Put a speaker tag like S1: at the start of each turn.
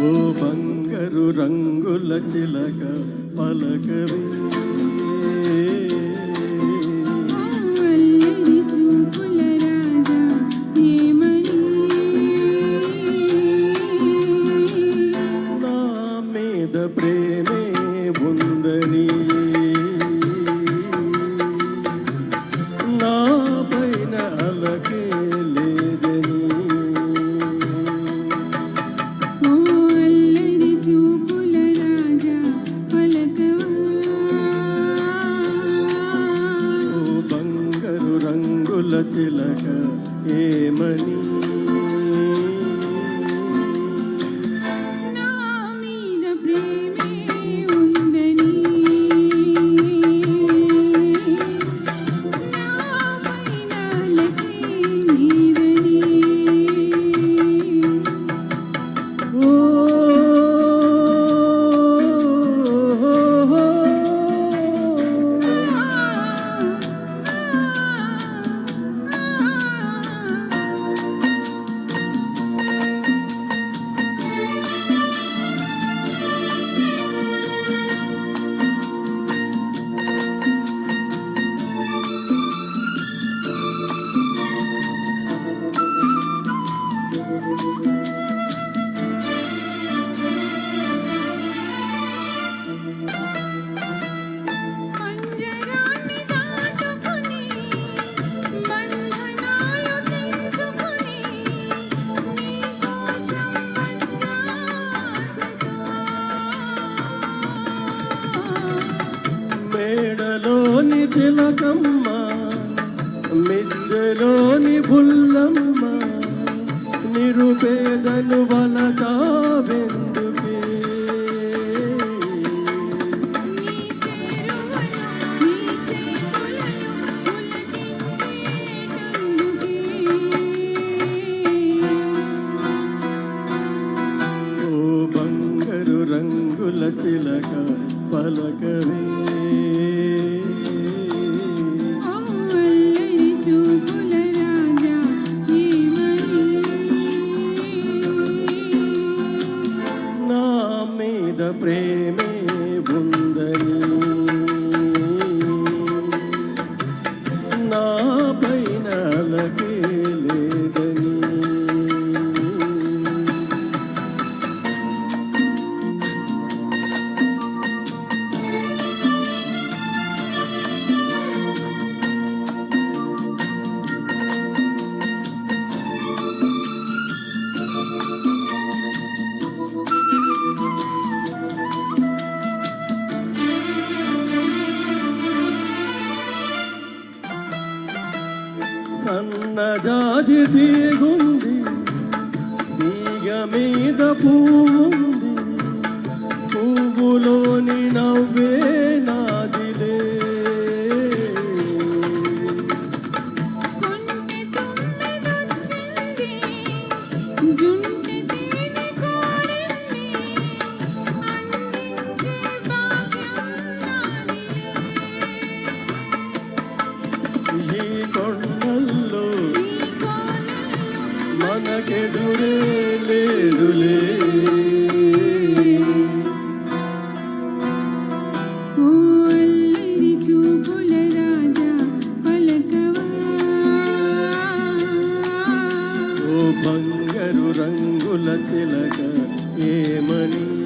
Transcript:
S1: ఓ
S2: బంగారు రంగుల చిలక
S1: పలకవే. చిలక
S2: ఏమని చిలకమ్మ మిద్దెలోని బుల్లమ్మ
S1: నిరుపేదలు వలతావెందుకే?
S2: ఓ బంగారు రంగుల చిలక పలకవే. vida premeu. జాజి తీగుంది తీగ మీద పువ్వు బంగారు రంగుల తిలక ఏమని